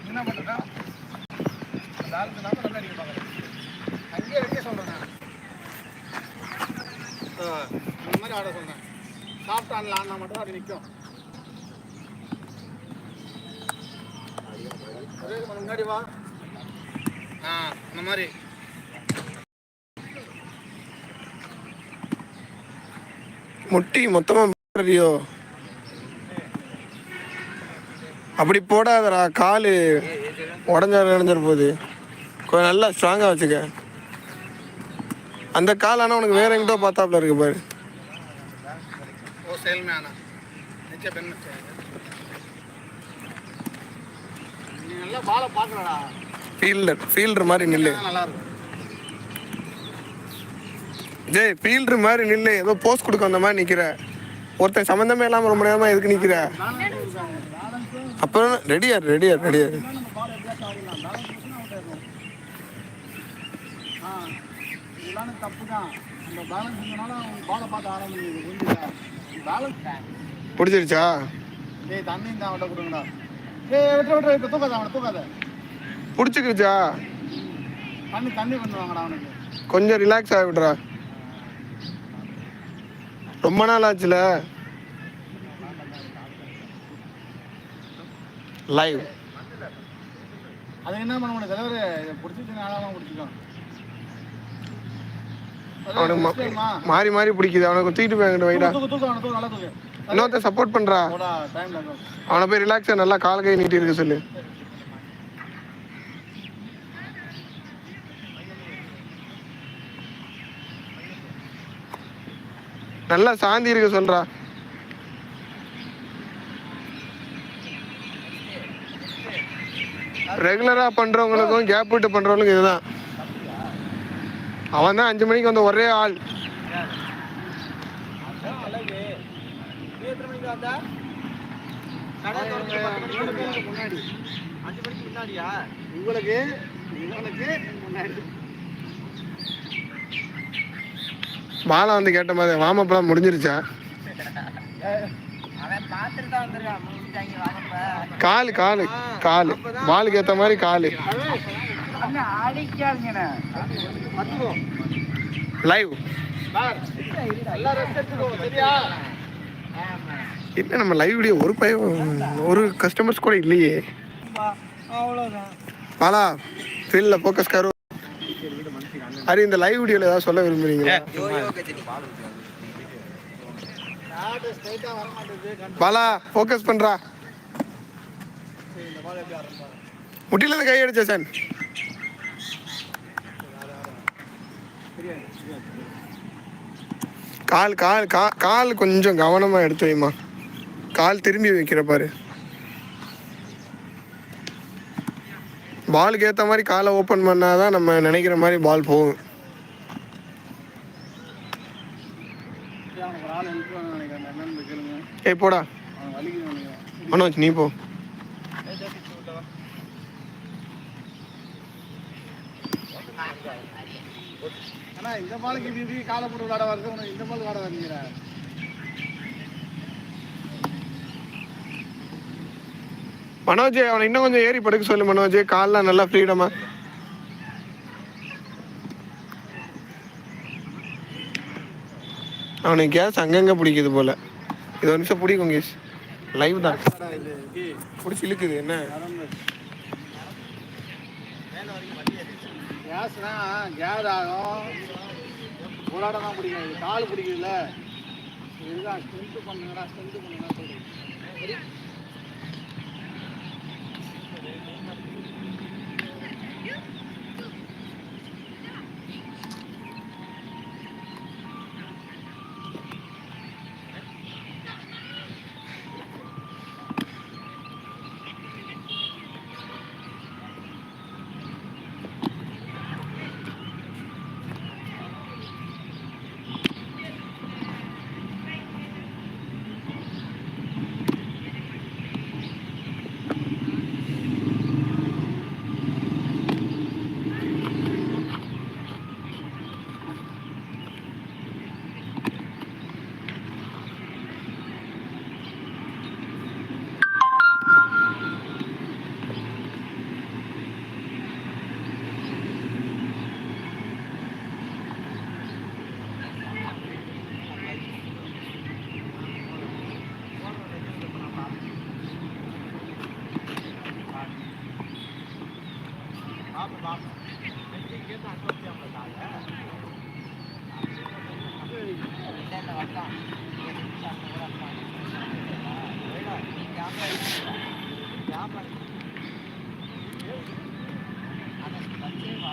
என்ன பண்ணுறா அந்த ஆளுக்கு நான் நல்லா அடிக்க பார்க்குறேன் அங்கேயே வைக்க சொல்கிறேன் இந்த மாதிரி ஆட சொன்னேன் சாஃப்ட் ஆனில் மட்டும் அப்படி நிற்கும். முன்னாடி வா ஆ இந்த மாதிரி. முட்டி மொத்தமாக ரியோ அப்படி போடாதடா காலு உடஞ்ச உடஞ்சிட போகுது. கொஞ்சம் நல்லா ஸ்ட்ராங்காக வச்சுக்க. அந்த கால் ஆனால் உனக்கு வேற எங்கிட்ட பார்த்தாப்புல இருக்கு பாரு. ஃபீல்டர் ஃபீல்டர் மாதிரி நில்லு. நல்லா இருக்கும். ஜெய் ஃபீல்டர் மாதிரி நில்லு. ஏதோ போஸ்ட் கொடுக்க வந்த மாதிரி நிற்கிற ஒருத்தன் சம்மந்தமே இல்லாமல் ரொம்ப நேரமாக எதுக்கு நிற்கிற அப்புறம் ரெடியார் ரெடியார் ரெடியார் பிடிச்சிருச்சா? டேய் தண்ணி இந்த அவன்கிட்ட கொடுங்கடா ஏய் விட்டு விட்டு விட்டு தூக்காத அவனை தூக்காத பிடிச்சிக்கிச்சா தண்ணி தண்ணி பண்ணுவாங்கடா அவனுக்கு கொஞ்சம் ரிலாக்ஸ் ஆகி விட்றா ரொம்ப நாள் ஆச்சுல? லைவ் அது என்ன பண்ண முடியும்? தலைவர் பிடிச்சிச்சு நாளாக பிடிச்சிக்கோ. அவனுக்கு மாறி மாறி பிடிக்குது. அவனை தூக்கிட்டு போய் என்கிட்ட வைடா. இன்னொருத்த சப்போர்ட் பண்றா. அவனை போய் ரிலாக்ஸா நல்லா கால் கை நீட்டி இருக்க சொல்லு. நல்லா சாந்தி இருக்க சொல்றா. ரெகுலரா பண்றவங்களுக்கும் கேப் விட்டு பண்றவங்களுக்கும் இதுதான். அவன் தான் அஞ்சு மணிக்கு வந்த ஒரே ஆள். உங்களுக்கு உங்களுக்கு முன்னாடி பாலா வந்து கேட்ட மாதிரி வாமப்பெல்லாம் முடிஞ்சிருச்சா? காலு காலு காலு. பாலுக்கு ஏத்த மாதிரி காலு. லைவ் என்ன நம்ம லைவ் வீடியோ ஒரு பையன் ஒரு கஸ்டமர்ஸ் கூட இல்லையே. பாலா ஃபீல்டில் ஃபோக்கஸ் கரு. அரி இந்த லைவ் வீடியோவில் ஏதாவது சொல்ல விரும்புறீங்களா? பாலா ஃபோக்கஸ் பண்றா. இந்த பால் எப்படி ஆரம்பிப்பாரு முட்டில இருந்து கை அடிச்ச சார் கால் கால் கால் கொஞ்சம் கவனமா எடுத்து வைமா கால் திரும்பி வைக்கிற பாரு. பாலுக்கு ஏற்ற மாதிரி காலை ஓப்பன் பண்ணாதான் நம்ம நினைக்கிற மாதிரி பால் போகும். ஏய் போடா. மனோஜ் நீ போ. இந்த பாலுக்கு இப்படி காலை போட்டு விளாட வருது உனக்கு இந்த பால் விளாட வரீங்க மனோஜ் அவனை இன்னும் கொஞ்சம் ஏறி படுக்க சொல்லு மனோஜ். கால்லாம் நல்லா ஃப்ரீடமா அவனுக்கு கேஸ் அங்கங்கே பிடிக்குது போல. இது ஒரு நிமிஷம் பிடிக்கும் கேஸ் லைவ் தான். பிடிச்சி இழுக்குது என்ன? கேஸ்னா கேஸ் ஆகும். விளையாட தான் பிடிக்கும். கால் பிடிக்குதுல்ல. இதுதான் ஸ்ட்ரென்த்து பண்ணுங்கடா ஸ்ட்ரென்த்து பண்ணுங்கடா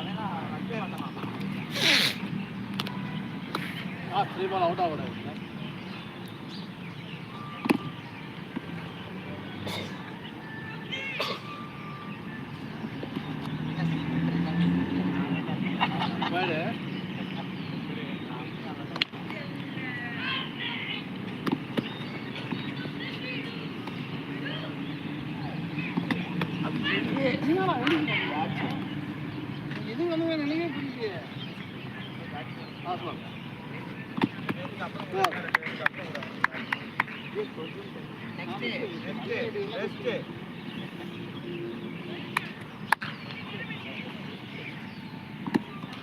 சொல்றேன் ஆ த்ரீ பால் அவுட் ஆகக்கூடாது பேடு இது வந்து நினைவே வந்து நிலையே சொல்லுங்க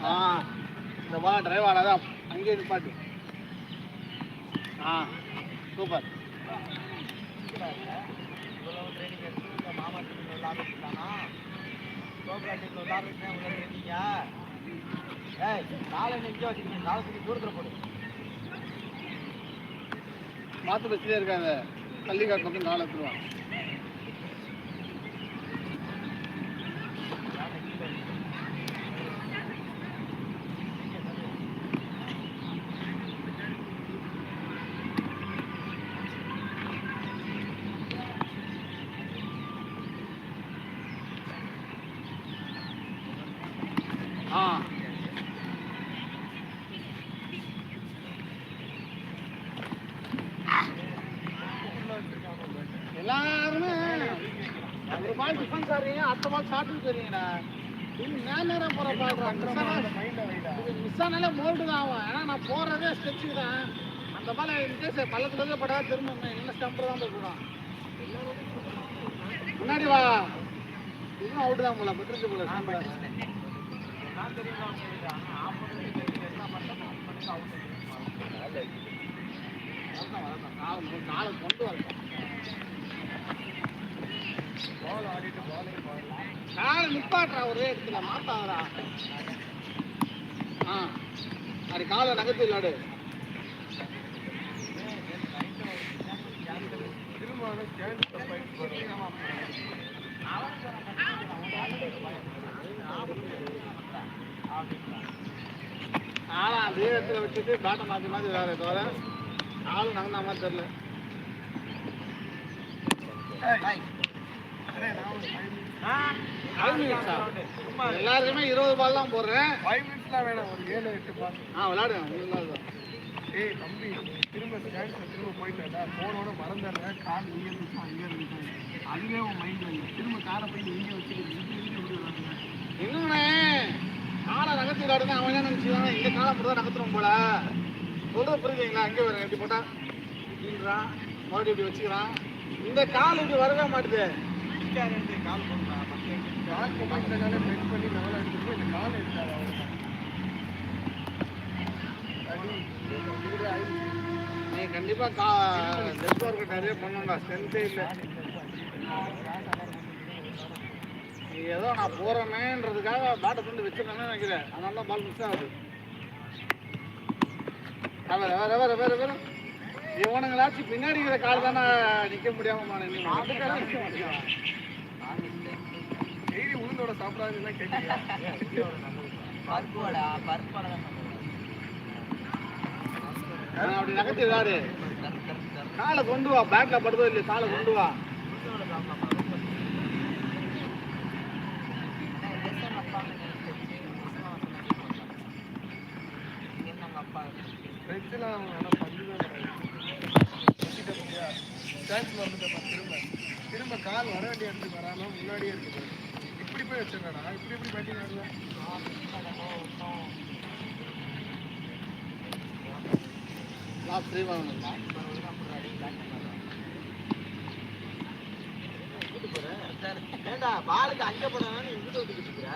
ஆ இந்த வா டிரைவ் ஆடாதான் அங்கே நிப்பாட்டு. ஆ சூப்பர். மாத்து வச்சுட்டே இருக்காங்க. கள்ளிக்காட்டு பக்கம் காலை எடுத்துருவான் ஆ எல்லாருமே ஒரு பால் டிஃபென்ஸ் ஆடுறீங்க அடுத்த பால் ஷார்ட்னு தெரியுங்கண்ணா இது நேரம் போகிற பால் மிஸ் ஆனாலே மோல்டு தான் ஆகும் ஏன்னா நான் போடுறதே ஸ்டெச்சு தான் அந்த பால் இன்கேஸ் பள்ளத்துல படாத திரும்ப என்ன ஸ்டம்பர் தான் போட்டுருவான் முன்னாடி வா இதுவும் அவுட் தான் போல பெட்ருக்கு போல ஸ்டம்பர் காலை கொண்டு வரட்டும் காலை நிப்பாட்டுறா ஒரே இடத்துல. மாத்தாதடா ஆ. அது காலை நகர்த்தி விளையாடு ஆனா அதே இடத்துல வச்சுட்டு பேட்டை மாற்றி மாற்றி வேற தவிர ஆள் நகர்ந்த மாதிரி தெரியல? எல்லாருக்குமே இருபது பால் தான் போடுறேன் ஃபைவ் மினிட்ஸ்லாம் வேணாம் ஒரு ஏழு எட்டு பால் ஆ விளையாடுங்க நீங்க ஏய் தம்பி திரும்ப ஸ்டாண்ட்ல திரும்ப போயிட்டா ஃபோனோட மறந்துடுறேன் கார் இங்கே இருந்துச்சு அங்கே இருந்துச்சு அதுவே உன் மைண்ட்ல இல்லை திரும்ப காரை போய் இங்கே வச்சுக்கிட்டு இன்னொன்னு காலை நகர்த்தி விளையாடுங்க அவன் என்ன நினைச்சுதான் இந்த காலை மட்டும் தான் நகர்த்துறோம் போல சொல்றது புரியுதுங்களா அங்கே வரேன் எப்படி போட்டா கீழ்றான் மறுபடியும் இப்படி வச்சுக்கிறான் இந்த கால் இப்படி வரவே மாட்டேது கால் கொண்டாடினாலே பெட் பண்ணி நல்லா எடுத்துட்டு இந்த காலை எடுத்தாரு நீ கண்டிப்பா கா லெஃப்ட் ஒர்க்கு நிறைய பண்ணணும்டா ஸ்ட்ரென்த்தே இல்லை. நீ ஏதோ நான் போறேனேன்றதுக்காக பேட்டை கொண்டு வச்சிருக்கேன்னு நினைக்கிறேன். அதனால தான் பால் மிஸ் ஆகுது. வேற வேற வேற வேற வேற இவனுங்களாச்சும் பின்னாடி இருக்கிற கால் தானே நிற்க முடியாம டெய்லி உளுந்தோட சாப்பிடாதுன்னா கேட்டீங்க அப்படி நகர்த்தி விளையாடு காலை கொண்டு வா பேக்ல படுதோ இல்லையா காலை கொண்டு வா. திரும்ப திரும்ப கால் வர வேண்டிய இடத்துக்கு வராமல் முன்னாடியே இருக்குது. போய் வச்சிருக்கடா இப்படி இப்படி பேட்டிங் ஆடல லாஸ்ட் த்ரீ வாங்கணுங்களா ஏண்டா பாலுக்கு அங்க நீ இங்கிட்ட வந்து கிட்டுக்கிற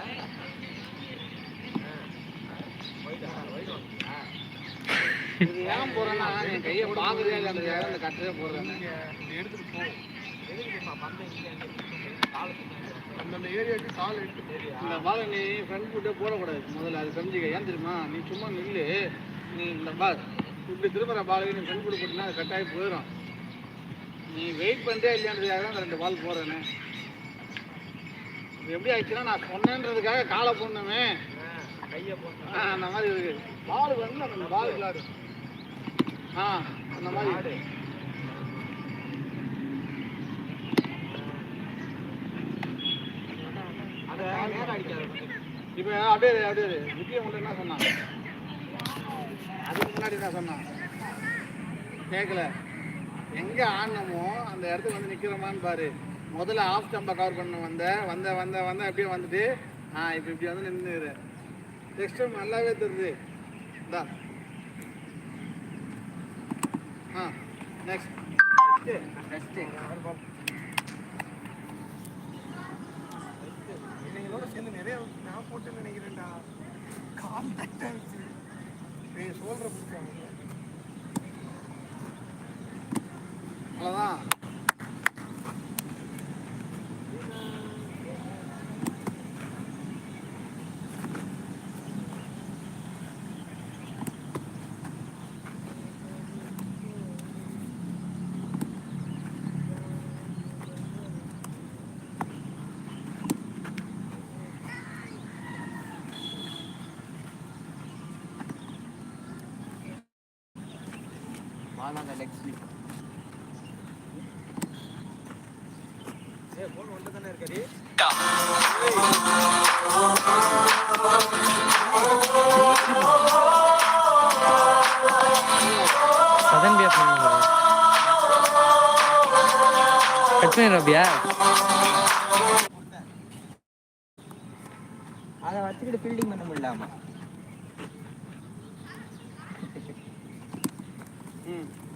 இது ஏன் போறேன்னா என் கையை பாக்குறதே இல்லை அந்த அந்த கட்டவே போடுறேன் எடுத்துட்டு போ எதுக்கு பந்தம் இங்க அங்க காலுக்கு அந்தந்த ஏரியாவுக்கு கால் எடுத்து இந்த பாலை நீ ஃப்ரெண்ட் ஃபுட்டே போடக்கூடாது. முதல்ல அது தெரிஞ்சுக்க. ஏன் தெரியுமா? நீ சும்மா நில்லு. நீ இந்த பார் இப்படி திரும்ப பாலுக்கு நீ ஃப்ரெண்ட் கூட போட்டினா அது கட்டாயி போயிடும் நீ வெயிட் பண்ணுறே இல்லையான்றதுக்காக தான் ரெண்டு பால் போடுறேனே. எப்படி ஆயிடுச்சுன்னா நான் சொன்னேன்றதுக்காக காலை போடணுமே. கையை போட்டு ஆ, அந்த மாதிரி இருக்குது பால் வந்து அந்த பால் விளாடு ஆ அந்த மாதிரி அதை நேரம் அடிக்காது இப்போ அப்படியே அப்படியே முக்கியம் விக்கிய என்ன சொன்னான்? அதுக்கு முன்னாடி என்ன சொன்னான்? கேட்கல எங்க ஆடணுமோ அந்த இடத்துக்கு வந்து நிக்கிறோமான்னு பாரு. முதல்ல ஆஃப் ஸ்டம்பை கவர் பண்ண வந்த வந்த வந்த வந்த அப்படியே வந்துட்டு ஆ இப்போ இப்படி வந்து நின்றுரு நெக்ஸ்ட் டைம் நல்லாவே தெரியுது. இந்தா. ஆ நெக்ஸ்ட் நெக்ஸ்ட்டு சேர்ந்து நிறைய நான் போட்டு நினைக்கிறேன்டா. கால் தட்டாச்சு நீங்க சொல்ற பிடிச்சாங்க அவ்வளோதான் அந்த லெக் ஸ்லிப் ஏ போன் வந்து தானே இருக்கடி சதன் பியா பண்ணுங்க கட் பண்ணிடுறப்பியா அதை வச்சுக்கிட்டு ஃபீல்டிங் பண்ண முடியலாமா? again.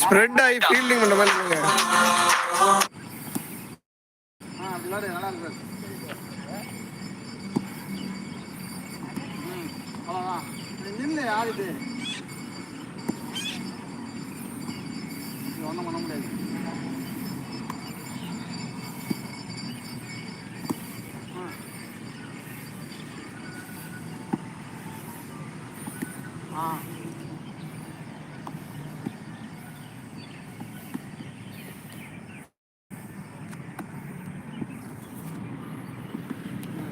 ஸ்ப்ரெட் ஆகி ஃபீல்டிங் பண்ண மாதிரி இல்லைங்க ஆ அப்படி நல்லா இருக்கு. நின்று ஆடிட்டு இது ஒன்றும் பண்ண முடியாது.